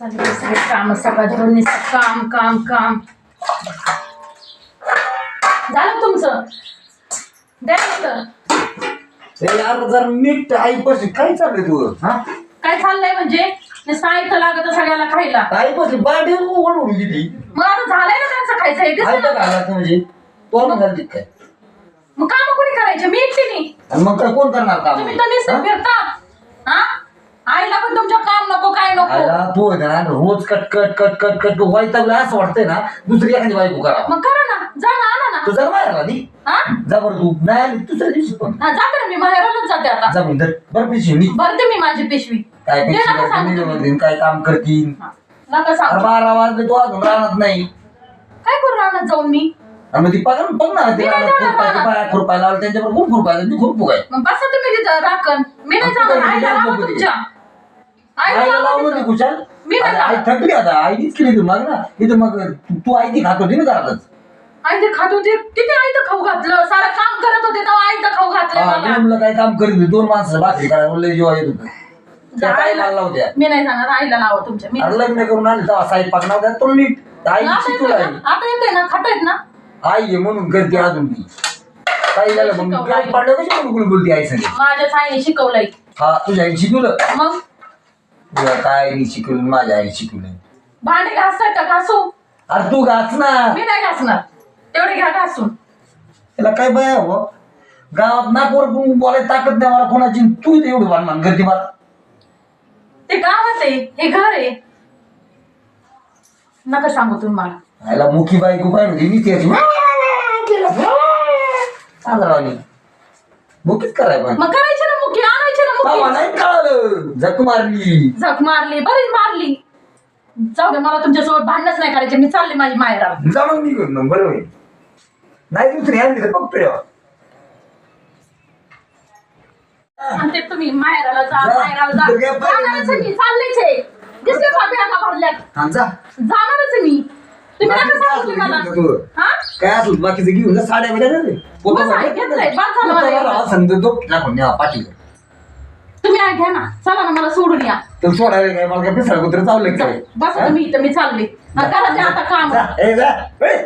चालेल सगळे काम काम काम काम. झालं तुमचं? द्या. ए यार जरा नीट आईपास काय चाललंय तू हा? काय चाललंय म्हणजे? नुसतं ऐकतं लागत सगळ्याला खायला. आईपास बाडी ओढून गेली. मग आता झालंय ना त्यांचं खायचं हे आयता ना. घालायचं म्हणजे. तो घालते काय मग काम कोणी करायचे? मी आणि मग काय कोण करणार काम? तुम्ही तर नुसतं फिरता. हा? आईला पण तुमच्या काय नको? आयला तू आहे ना रोज cut cut cut cut cut वैतागला असं वाटतंय ना दुसरी एखादी बायको करा. मग करा ना जा ना आणा ना. तू जर माहेरला नी हा? जा बरं तू. नाही आली दुसऱ्या दिवशी पण. हा, जाते ना मी माहेरालाच जाते आता. जा म्हणतात बरं पिशवी. नी भरते मी माझी पिशवी. काय पिशवी नका काय सांगू कमी तुम्ही. देतील, काय काम करतील हा, नका अरे सांगू बारा वाजले तो अजून राहणार नाही. काय करू राहणार जाऊन मी? आणि मग ती पगार बघ ना ते मी नाही जाणार खुरपायचं रानात. लावलं, त्यांच्यावर खूप खुरपायचं मी खूप फुगाय मग बसा तुम्ही तिथं राखण. मी नाही जाणार आईला लावा तुमच्या. आईला आईला लावा लावून तिथं. ती खुशाल. मी नाही आई जाणार. थकली आता. आईनीच केली तू मग ना. इथं मग तू- तू आई ती खात होती ना घरातच. आई ते खात होते किती आई तर खाऊ घातलं? सारं काम करत होते तेव्हा आई तर खाऊ घातलं हा, मला. मी म्हणलं काय काम करीत होती, दोन माणसं भाकरी करायला म्हणलं जेव्हा येत होतं त्या काय आईला- लागला होत्या मी नाही जाणार आईला लावा तुमच्या. मी लग्न करून आले तेव्हा साई पाकणार होत्या तो नीट. आई आता शिकू येतोय आई. ना? आता येतोय ना? खातायत ना? आई आहे म्हणून करते अजून ती. काही झालं मग शिकवलं आई. पडलं कशी म्हणून बोलते आई संगे? माझ्याच आईने शिकवलंय. हा तुझ्या आईने शिकवलं? मग? तुझ्या काय आईने शिकवलं माझ्या आईने शिकवलं? भांडे घासतात का घासू? अरे तू घास ना मी नाही घासणार. तेवढे घ्या घासून. त्याला काय बाय हो? गावात नाकवर कोण बोलायला ताकद नाही मला कोणाची तू इथे एवढी बांधमान करते मला. ते गावात आहे हे घर आहे. नका सांगू तुम्ही मला. याला मुखी बायको पाहिजे होती मी त्याची आदरावली मुखीच कराय पण मग करायचे ना मुखी आणायचे ना बाबा मुखी नाही जख मारली. झक मारली बरीच मारली. जाऊ दे मला तुमच्यासोबत भांडणच नाही करायचे मी चालले माझी माहेराला जा मग निघून मग बरं होईल. नाही दुसरी आणली तर बघतोय आणि ते तुम्ही माहेराला जा जा. माहेराला जा. तुझं काय पाहिजे जाणारच आहे मी चाललेच आहे. दिसले का बॅगा भरल्यात जा. जाणारच आहे मी. तुम्ही नका बाकी सांगू काय असेल घेऊन जा तू. हा? काय असलं बाकीचं घेऊन जा साड्या बिड्या ना रे. पोतं बस आहे, भरलं. घेतलंय, बस झालं मला पोतं भरलं, एवढं. समजा तो टाकून पाठीवर तुम्ही घ्या ना. चला ना मला सोडून या. तर सोडायला काय मला काय पिसाळ कुत्र चावलं काय बस तुम्ही इथं मी चालले. हा, करा ते आता काम. जा, ए, जा, ए.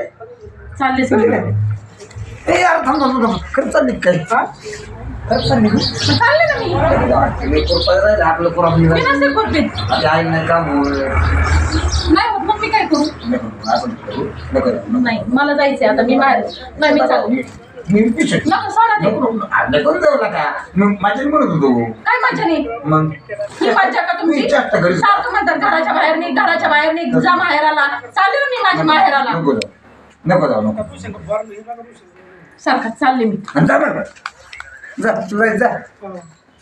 चाललेच चल मी इकडे. ए यार थांब थांब थांब. खरं चालली काय? हा? खरं चालली का? चालले ना मी. एक रुपया राहिला आपलं मी नसते करते आई नाही काम होत. नाही होत मग मी काय करू. नाही मला जायचंय आता मी बाहेर. नाही मी चालले. मी पिशवी. नको सोडा ते. नको, नको. जाऊ नका. मग माझ्या म्हणत होतो काय मजा नाही मग? ही मज्जा का तुमची? घरी- सारखं म्हणतात घराच्या बाहेर घराच्या बाहेर निघ जा माहेराला चालले मी माझ्या माहेराला नको जाऊ नको जाऊ नको. सारखं चालले मी. आणि जा बरं. जा तुला जा.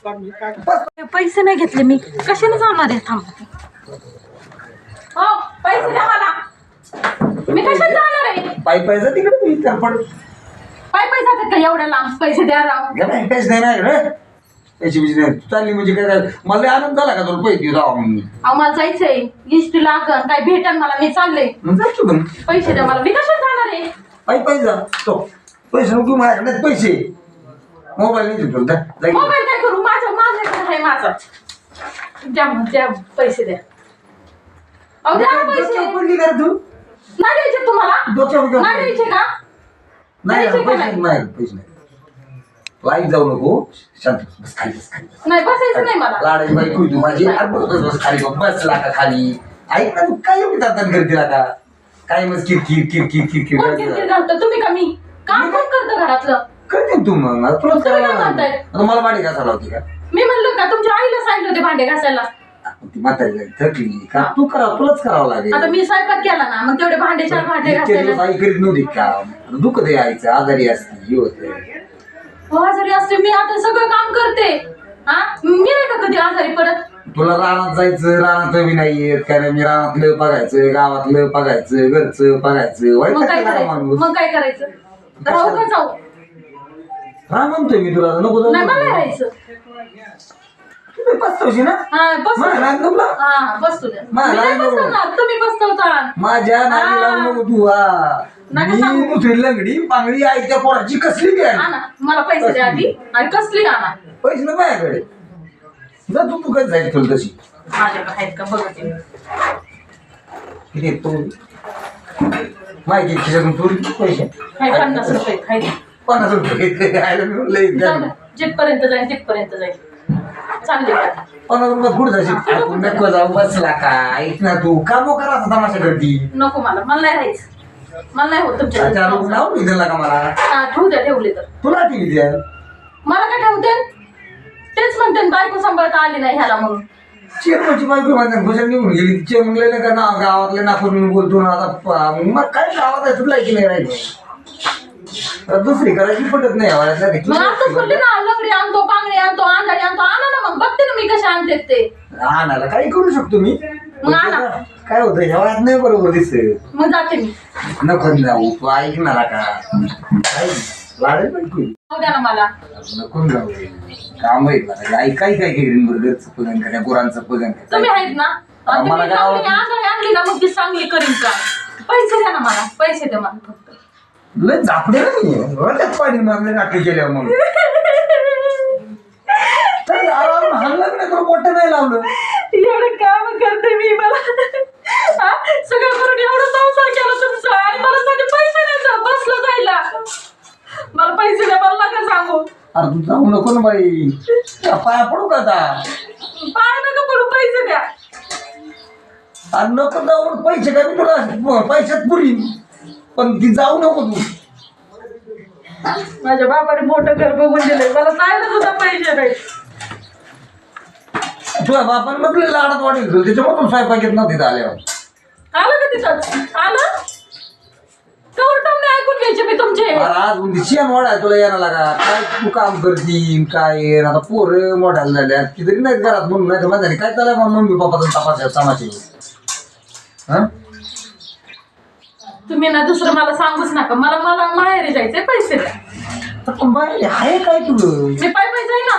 बस. पैसे नाही घेतले मी. कशाने जाणार आहे? थांब. हो पैसे द्या मला. मी कशाने जाणार आहे? पायी पायी जा तिकडे मी तरफड पाय पैसे जातात का एवढ्या लांब? पैसे द्या राव. घे नाही पैसे नाही माझ्याकडे पैसे बिसे नाही. तू चालली म्हणजे काय झालं? मला लय आनंद झाला का तुला पैसे देऊ राहा म्हणून? अहो मला जायचंय. लिस्ट लागन काय भेटन मला? मी चालले. मग जातो पण पैसे द्या मला. मी कशाने जाणार आहे? पायी पायी जा. तो पैसे नको माझ्याकडे पैसे. मोबाईल नाही देतो जा. जा घे. मोबाईल काय करू? माझं माझ्याकडे आहे माझा. द्या मग द्या पैसे द्या. अहो द्या ना पैसे. पडली का रे तू? नाही द्यायचे तुम्हाला? डोक्यावर? नाही द्यायचे का? नाही का पैसे नाही? नाही पैसे नाही लाइट जाऊ नको. शांत बस, बस खाली बस खाली बस. नाही बसायचं नाही मला. लाडाची बाई तू माझी. अरे बस बस बस खाली बस का खाली. ऐक ना तू काय एवढी तातन करते का काय मग किर किर किर किर किर कोण किर किरकिर घालतं? तुम्ही कमी. काम कोण करतं घरातलं? करते तू मग. आता तुलाच तुम्ही लागेल. म्हणताय? आता मला भांडी घासायला होती का? मी म्हणलं का तुमच्या आईला सांगितलं होते भांडे घासायला. ती म्हातारी झाली, थकली का तू करा तुलाच करावं लागेल. आता मी स्वयंपाक केला ना मग तेवढे भांडे चार भांडे इतके दिवस घासायला आई करीत नव्हती का? दुःख ते आईचं आजारी असते हे होते. हो, आजारी असते. मी आता सगळं काम करते. हा? मी नाही का कधी आजारी पडत? तुला रानात जायचं रानात बी नाही येत. काय नाही मी रानातलं बघायचं गावातलं बघायचं घरचं बघायचं. वाईट मग काय ना करायचं? माणूस? मग काय करायचं? राहू का जाऊ? हा म्हणतोय मी तुला नको जाऊ नाही मला नाही राहायचं. तुम्ही ना? हा बस मला नाही तुला हा बसतो द्या. मला मी नाही नको. बसवणार. तुम्ही बसवता. माझ्या हा. लावू नको तू हा. नका मी सांगू. दुसरी लंगडी पांगडी त्या पोराची कसली बी आहे? आणा मला पैसे द्या आधी. आणि कसली आणा? पैसे ना माझ्याकडे. जा तू तू कधी जायची तुला तशी? माझ्याकडे आहेत का? बघते मी. किती तो. माहिती खिशातून पैसे. पन्नास रुपये आहेत पन्नास रुपये आयला मी म्हणलं, एक जाऊ द्या. द्या. जिथपर्यंत जाईल तिथपर्यंत जाईल. चांगली गाडी. पन्नास रुपये कुठे जाशील. तू नको जाऊ बसला का ऐक ना तू का मग करा आता तमाशा करती. नको मला मला नाही राहायचं. मला नाही होत तुमच्या चार लोक नाव नाही दिला का मला? हा, ठेवू द्या ठेवले तर. तुला टीव्ही द्या मला काय ठेवते तेच म्हणते ना, बायको सांभाळता आली नाही ह्याला म्हणून. चेअरमनची बायको माझ्या भूषण निघून गेली. लय का ना गावातले नाकून मी बोलतो ना आता. प- मग काय गावात आहे तुला की नाही राहिलं? आता दुसरी करायची पटत नाही आवाज मग आताच बोलले ना लंगडी आणतो पांगडी आणतो आंधळी आणतो आणा ना मग बघते ना मी कसे आणते ते. आणायला काही करू शकतो मी. मग आणा. काय होतं ह्या वयात नाही बरोबर दिसत. मग जाते मी. नको जाऊ तू ऐकणार का काय? लाडेल पण तू जाऊ द्या ना मला. नको जाऊ. काम आहे मला आई काय काय केली घरचं पगन का त्या गुरांचं पगन का? तुम्ही आहेत ना? आणि मला तुम्ही काय आंधळी आणली ना मग ती चांगली करीन का? पैसे द्या ना मला पैसे द्या मला फक्त. लय झापडे ना मी. त्यात पाणी मारले नाटक केल्यावर मग. तर आराम हल्ला नाही तर मोठं नाही लावलं. एवढं काम करते मी मला. हा? सगळं करून एवढं संसार केला तुमचा आणि मला साठी पैसे नाही द्या, बसलं जायला. मला पैसे द्या मला नका सांगू. अरे तू जाऊ नको ना बाई. त्या पाया पडू का आता? पाय नका पडू पैसे द्या. अरे नको जाऊ पैसे काय मी तुला पैशात पुरी. पण ती जाऊ नको तू. माझ्या बापाने मोठं घर बघून दिलंय. मला जायला सुद्धा पैसे नाही. तुझ्या बापाने म्हटलं लाडात वाटेल तुला त्याच्यामुळे स्वयंपाक येत नव्हती आल्यावर. आलं का तिथंच? आलं? कवर टमणे ऐकून घ्यायचे मी तुमचे. अरे आज म्हणजे शेण वाढाय तुला यायला लागा. काय तू काम करती काय? आता पोर मोठ्याला झाल्या ती तरी नाही घरात म्हणून. नाही तर माझ्याने काय मग मम्मी पप्पाचा तपास समाचे हा? तुम्ही ना दुसरं मला सांगूच नका. मला मला माहेरी जायचंय पैसे द्या. तर आहे काय तुझं? मी पाय पाय जाई ना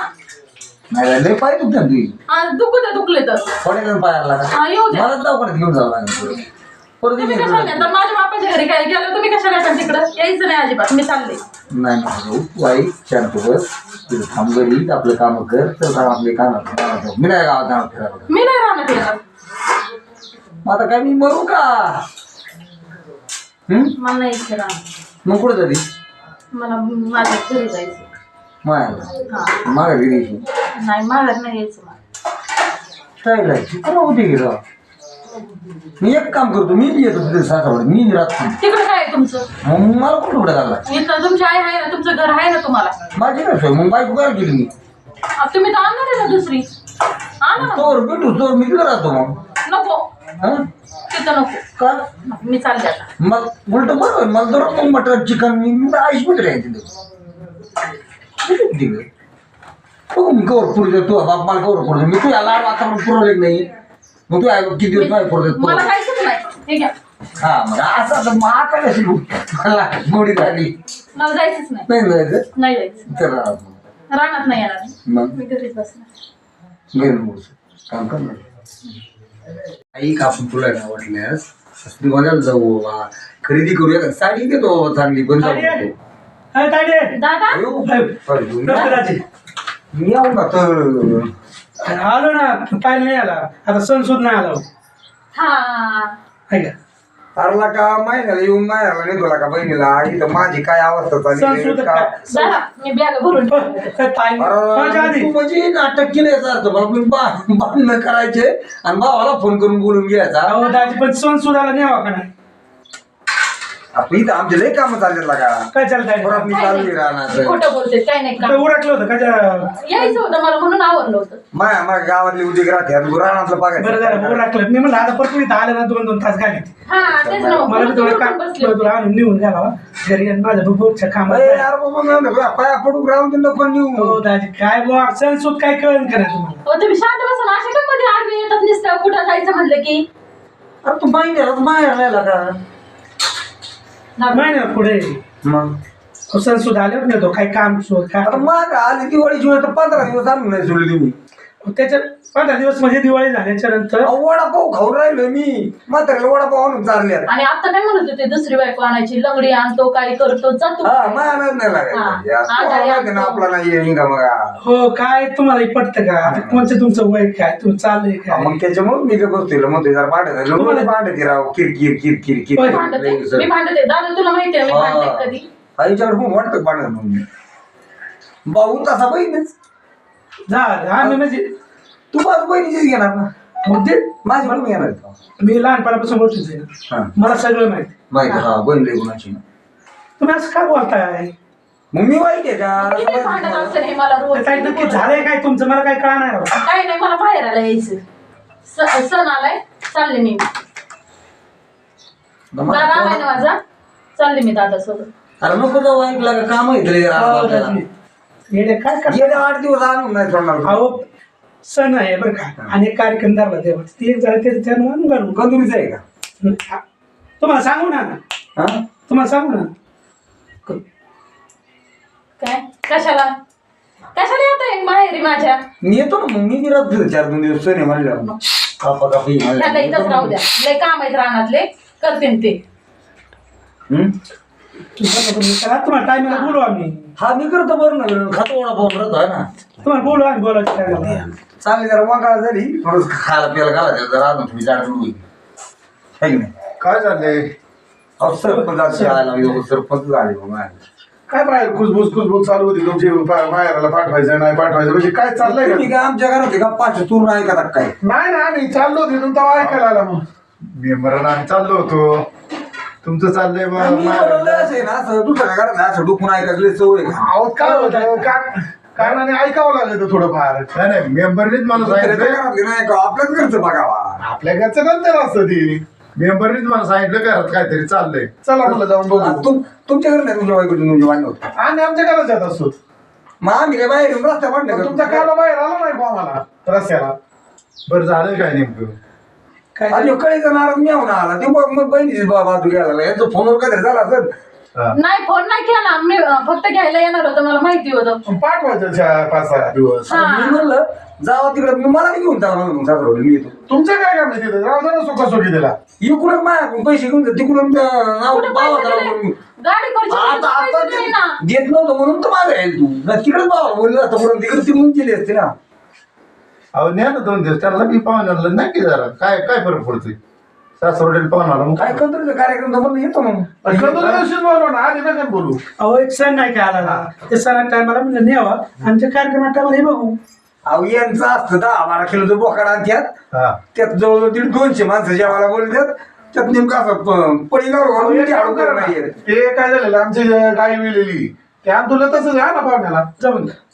नाही लय पाय तुझी. आज दुखू द्या दुखले तर. थोड्या पायाला लागा. हा येऊ द्या. मला दवाखान्यात घेऊन जावं लागेल पुढे. परत तुम्ही आता माझ्या बापाच्या घरी काय गेलं तुम्ही कशाला येता तिकडं यायचं नाही अजिबात मी चालले. नाही नाही तू आई शांत बस तुझं थांब घरी आपलं काम कर. तर काम आपले काम मी नाही गावात जाणार फिरायला. मी नाही राहणार मग आता काय मी मरू का? हम्म मला नाही इथे राहणार मग कुठं झाली मला माझ्या घरी जायचं मायाला हा. गेली नाही माघार नाही यायचं मला. काय होती गेला मी एक काम करतो मी बी येतो तिथे मी बी राहतो तिकडं काय आहे तुमचं? मग मला कुठं कुठं लागला इथं तुमची आई आहे ना तुमचं घर आहे ना तुम्हाला? माझी काय सोय? मग बायको काय केली मी. तुम्ही तर आणणार आहे ना दुसरी. आणा ना. तोवर भेटू तोवर मी तिकडे राहतो मग. नको. हा? तिथं नको. का? मी चालले आता. मग उलट बरोबर मला तर मग मटन चिकन मी मी आईशमध्ये राहील तिथे? तिकडे बघू मी कवर पुरते तू बाप मला कवर पुरते. मी तू याला वातावरण पुरवले नाही. मग तू आहे किती दिवस नाही पुरते मला काहीच नाही ठीक आहे हा मग असं आता मग आता कशी मला गोडी झाली. मला जायचंच नाही. नाही जायचं? नाही जायचं. तर राहत मग. रानात नाही येणार मी. मग? मी घरीच बसणार. मग काम कर ना. आई कापून तुला ना वाटल्यास? असली मजाला जाऊ बाबा खरेदी करूया. का साडी घेतो चांगली पण जाऊ साडी आहे? नको. दादा? अयो, sorry, घेऊन. नमस्काराची मी येऊ ना तर आलो ना पाहिलं नाही आला. आता सण सुद्धा नाही आला हा. आहे अरला का महिन्याला येऊन मायाला नाही तुला का बहिणीला? इथं माझी काय अवस्था चालली सुद्धा का? दादा मी बॅग भरून ठेवते. काय पाय माझ्या अरे, आधी. तू म्हणजे नाटक केलं याचा अर्थ मला बा- करायचे आणि भावाला फोन करून बोलून घ्यायचा. अहो दाजी पण सण न्यावा का नाही? आपण इथं आमचे लय काम चाललेत लागा काय चालतंय परत मी चालू राहणार खोटं बोलते काय नाही का उरकलं होतं यायचं होतं मला म्हणून आवडलं होतं. माया माझ्या गावातली उद्योग राहते आणि रानातलं बरं झालं बघायचं उरकलं. मी म्हणलं आता परत इथं आलं ना दोन दोन तास घालीत. हा तेच ना मग. मला बी थोडं उठून काम बसले तुला आणून निघून गेला घरी आणि माझ्या भूकच्या कामात अरे यार बाबा मी म्हणलं, पाया पडून राहून नेऊ. हो दाजी काय बुवा काय कळण करा तुम्हाला? हो तुम्ही शांत बसा ना अशा का मध्ये आडवे येतात नुसतं? कुठं जायचं म्हणलं की? अरे तू माहिती नाही लागा नाही ना पुढे. मग? सण सुद्धा आले नाही तो काय काम शोध काय? आता माग आली दिवाळीची वेळ तर पंधरा दिवस आणून नाही सोडली तुम्ही त्याच्यात पंधरा दिवस म्हणजे दिवाळी झाल्याच्यानंतर अहो, वडापाव खाऊन राहिलो मी. म्हाताऱ्याला वडापाव आणून चालल्यात आणि आता काय म्हणत होते दुसरी बायको आणायची लंगडी आणतो काय करतो जातो हा माया नाही हा. लागायचं तुम्हाला माहिती ना. आपला नाही येईन का मग हो काय तुम्हाला पटतं का? आता कोणतं तुमचं वय काय? तुम्ही चाललंय हा, काय? मग त्याच्यामुळे मी काय बसतो म्हणतो जरा भांडत लोक भांडत राव. किरकिर किरकिर होय. भांडते? मी भांडते. दादा तुला माहितीये मी भांडते कधी? आईच्याकडे मग वाटतं भांडत मग मी भाऊ तसा बहीणच. झालं आम्ही म्हणजे तू माझ्या बहिणीचीच घेणार ना. मग ते माझी पण घेणार का? मी लहानपणापासून आहे ना. हा. मला सगळं माहिती. माहिती हा गुणाची ना तुम्ही असं काय बोलताय? मग मी वाईट आहे भांडत का असेल हे मला रोज काय नक्की झालंय काय तुमचं? मला काय कळणार राव. काही नाही मला बाहेर यायचं. स- सण आलाय चालले मी. दादा आलाय ना माझा? चालले मी दादा सोबत अरे नको जाऊ ऐकला का? काम आहे आपल्याला. काय गेले आठ दिवस आणून नाही सोडणार अहो सण आहे बरं का. आणि एक कार्यक्रम धरला तेव्हा. ती एक झालं त्याचं त्यानं आणून घालू कंदुरीच आहे का? तुम्हाला सांगू ना हा? तुम्हाला सांगू ना. काय? कशाला? कशाला येत आहे माहेरी माझ्या? मी येतो ना मग. मी फिरतो चार दोन दिवस सण म्हणलं कापा कापी त्यांना इथंच राहू द्या. लय काम आहेत रानातले. करते ते. हम्म? तुम्हाला टायमिंगला बोलू आम्ही. हा मी करतो बरं ना खातो वडा पाहून राहतो आहे ना. तुम्हाला बोलू आम्ही बोलायचं काय? झालं. चांगली जरा वाकाळ झाली थोडस खायला प्यायला घालायचं जरा अजून तुम्ही जाड होईल. है की नाही? काय झालंय? अहो सरपंच आज शाळेला लागलो, सरपंच झाले माझे. काय बाहेर खुसबुस खुसबुस चालू होती तुमची पा- बाहेरला पाठवायचं नाही पाठवायचं म्हणजे काय चाललंय तुम्ही का काय आमच्या घरात आहे का? पाच तूर नाही का काय? नाही ना आम्ही चाललो होतो तुमचा ऐकायला आला मग मेंबरानं आम्ही चाललो होतो. तुमचं चाललंय मग मी बनवलं असं आहे ना असं दुसऱ्या घरात नाही, असं डुकून ऐकायचं लय सवय आहे. अहो काय होतं कारणाने ऐकावं लागलं थोडंफार. नाही नाही मेंबरनीच मला दुसऱ्याच्या सांगितलं. घरातले नाही का? आपल्याच घरचं बघावा. आपल्या घरचं नंतर असतं ती. मेंबरनीच मला सांगितलं घरात काहीतरी चाललंय. चला म्हणलं जाऊन बघू. तुम- तुमच्या घरी नाही तुमच्या बायकोची तुमची होत. आम्ही आमच्या घरात जात असतो. मग आम्ही काय बाहेर येऊन रस्त्या भांडण पण करतो. तुमचा काला बाहेर आला नाही बा आम्हाला. रस्त्याला. बरं झालं काय नेमकं? काय आणि कळीचा नाराज मी आला आला. ते बघ मग बहिणीची बा- बाजू घ्यायला लागला. यांचा फोनवर काहीतरी झाला हा. नाही फोन नाही केला. मी अं, फक्त घ्यायला येणार होतं. मला माहिती होतं. पाठवायचं चार पाच सहा दिवस. हा. मी म्हणलं जावा तिकडे. मी मला बी घेऊन चालला म्हणून सासरवडीला. मी येतो. तुमचं काय काम आहे तिथे? राहू दे ना सुखासुखी दिला इकडून माझ्याकडून पैसे घेऊन जा, तिकडून अं, नाव कुठं बावा पैसे त्याला दिले? म्हणून. गाडी आता आता ना ते देत नव्हतं म्हणून तर मागे राहील तू. ना तिकडे बावा बोललं असतं म्हणून. तिकडे ती म्हणून गेली असते ना. अहो न्या ना दोन दिवस. त्याला मी पाहुण्याला नाही की जरा. काय काय फरक पडतोय? सासवडेल पाहुणाला मग. काय कंदुरीचा कार्यक्रम तर म्हणलं येतो मग. दिवशीच बोलू ना आधी नका बोलू. अहो एक सण नाही काय आला ना? ते सणात टायमाला म्हणजे न्यावा. आमच्या कार्यक्रमात टायमाला हे बघू. अहो यांचं असतं दहा बारा किलोचं बोकाड आणत्यात. हा. त्यात जवळजवळ दीड दोनशे माणसं जेवायला बोलतात त्यात नेमकं असं प- पडी घालून घालून एक मिठी काम हाडून करा करत ना. नाहीये. ते काय झालेलं? आमची गाई विलेली. ते आम तुला तसंच आहे ना पाहुण्याला. द्या.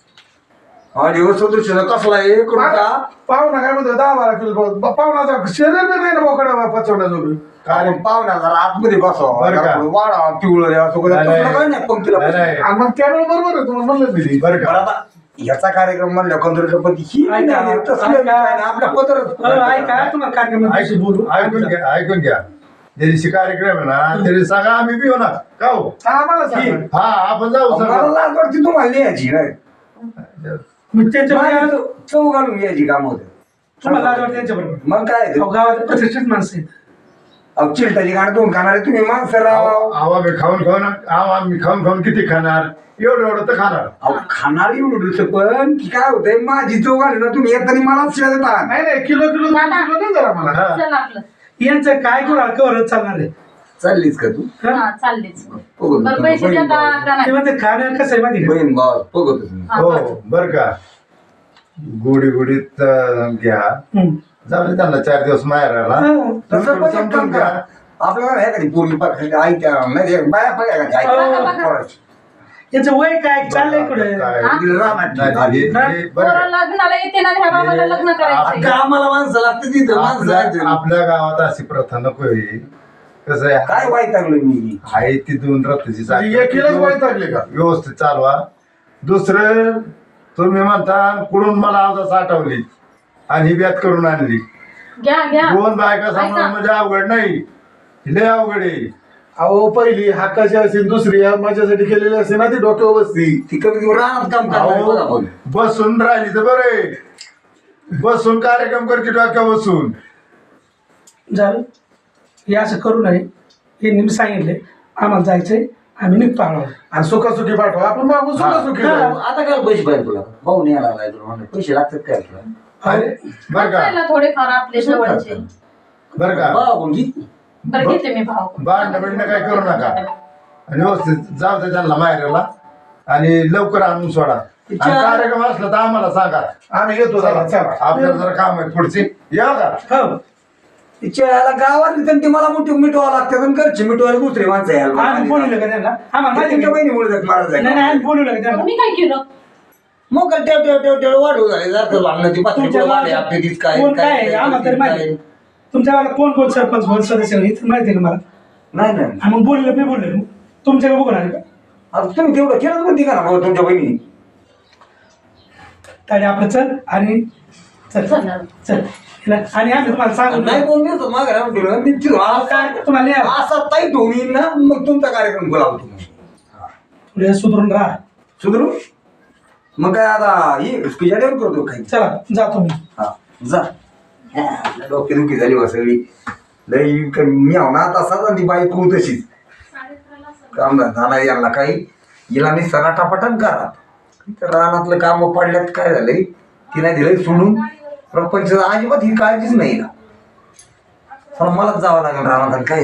आणि हो सदृश्य कसला आहे? करू का? पाहुणा काय म्हणतो? दहा बारा किलो पाहुणाचा शरीर बी नाही ना बोकडा पचवण्याजोगं काय पाहुणा जरा आतमध्ये बसावा बरं का? वाढा पिवळं रे असं करा. नाही, पंक्तीला नाही, नाही. आणि मग त्यावेळेला बरोबर आहे तुम्हाला म्हणलं मी ती. बरं बरं का आता याचा कार्यक्रम म्हणल्या कंदुरीचा पती ही ऐका, नाही, तसलं ऐका. काय नाही, आपल्या अहो, ऐका तुम्हाला कार्यक्रमात दिवशी बोलू. ऐकून घ्या ऐकून घ्या. ज्या दिवशी कार्यक्रम आहे ना त्या दिवशी सांगा आम्ही बी होणार. का हो? हा आम्हाला सांगा. हा आपण जाऊ मला सर लाज वाटते तुम्हाला लिहायची नाही. मग त्यांच्या चव- घालून घ्यायची काम होते. तुम्हाला लाज वाटते मग काय ते? अहो, गावात प्रतिष्ठित माणसं आहेत. अहो चिलटाची गाडी दोन खाणारे तुम्ही माणसं राव. आवा मी खाऊन खाऊन आवा मी खाऊन खाऊन किती खाणार? एवढं एवढं तर खाणार. अहो खाणार एवढं पण की काय होतंय? माझी चव घाली ना तुम्ही येताना मला शिवाय देता. नाही नाही किलो किलो जरा मला. हा. चल आपलं. यांचं काय करू कवरच चालणार आहे? चाललीस का तू हा? चाललेच बघू बरं पैसे देता का ते नाही म्हणते खाणं कसं आहे माहिती आहे का? बहीण भाव बघतच मी हा, हो बरं. का गोडी गोडीत अं, घ्या हम्म. जाऊ दे त्यांना चार दिवस माहेर आला हा. तसं पण एक काम करा आपल्याला हे कधी पूर्वी ऐकत्या नाही बाया. पगार यांचं वय काय चाललंय कुठे काय? हा? नाही, हे- हे- बरं पोरं का? लग्नाला येते ना ह्या बाबाला लग्न करायचंय आम्हाला माणसं लागते तिथं माणसं आपल्या. आपल्या गावात अशी प्रथा नको आहे कसं आहे? काय वाईट लागलं मी? आहे ती दोन रथाची चाक. एकीलाच वैतागले का? व्यवस्थित चालवा दुसरं तुम्ही म्हणता कुठून मला आवाज साठवली आणि ही ब्यात करून आणली. घ्या घ्या. दोन बायका सांभाळून. म्हणजे अवघड नाही. लय अवघड आहे. अहो पहिली हक्काची असेल दुसरी या माझ्यासाठी केलेली असेल ना ती डोक्यावर बसती. ती कमी राहणार काम करणार बघा अहो, पण बसून राहिली तर बरं आहे. बसून कार्यक्रम करते डोक्या बसून. झालं? हे असं करू नये. हे नेहमी सांगितले. आम्हाला जायचंय. आम्ही निघतो आम्हाला. आणि सुखासुखी पाठवा. आपण मागून सुखासुखी. आता काय पैसे पाहिजे तुला? भाऊ नाही आला नाही तुला म्हणलं, पैसे लागतात काय तुला? अरे बरं का? थोडेफार आपले जवळचे. बरं का? भाऊ घे बरं घेते मी भाव भांडणं बिंडणं काय करू नका. आणि व्यवस्थित जाऊ दे त्यांना माहेरला. आणि लवकर आणून सोडा. आणि कार्यक्रम असला तर आम्हाला सांगा. आम्ही येतो चला. आपल्याला जरा काम आहे पुढची. या का हो. तिच्या याला गावातली त्यांनी मला मोठी मिटवावं लागतं. आणि घरची मिटवायला दुसरी माणसं यायला आम्ही बोलवलं का त्यांना. आम्हाला माहिती त्यांच्या आहे. बहिणीमुळे मला नाही नाही आम्ही जायचं बोलवलं का त्यांना मी काय केलं? मग काय टेव टेव टेव टेव वाढू झाले जातं भांडणं ती पाचवी आपली तीच काय कोण काय काय- आहे? काय- आम्हाला तरी माहिती आहे. तुमच्या गावाला कोण कोण सरपंच कोण सदस्य तर माहिती आहे का मला? नाही नाही. हा, मग बोललं मी बोललो. तुमच्याकडे बघून आले का? आता तुम्ही तेवढं केलं पण का ना भाऊ तुमच्या बहिणी? ताडी आपलं चल. आणि चल. चल. आणि आम्ही तुम्हाला सांगू नाही कोण मी होतो मागे राहून ठेवलं. मी तिथं काय तुम्हाला नाही आलं. असा ताई ना मग तुमचा कार्यक्रम बोलावतो. पुढे सुधरून राहा. सुधरू? मग काय आता ही तुझ्यावर करतो काही. चला जातो मी. हा जा. डोके दुखी झाली बा सगळी. लई क- मी आव ना तसाच आणि ती बाई तू तशीच. काम झाला यांना काही. हिला मी सराटापटन करा तर रानातलं काम पडल्यात काय झालंय? तिला दिलंय सोडून. प्रपंच अजिबात ही काळजीच नाही ना. मलाच जावं लागेल रानात काय?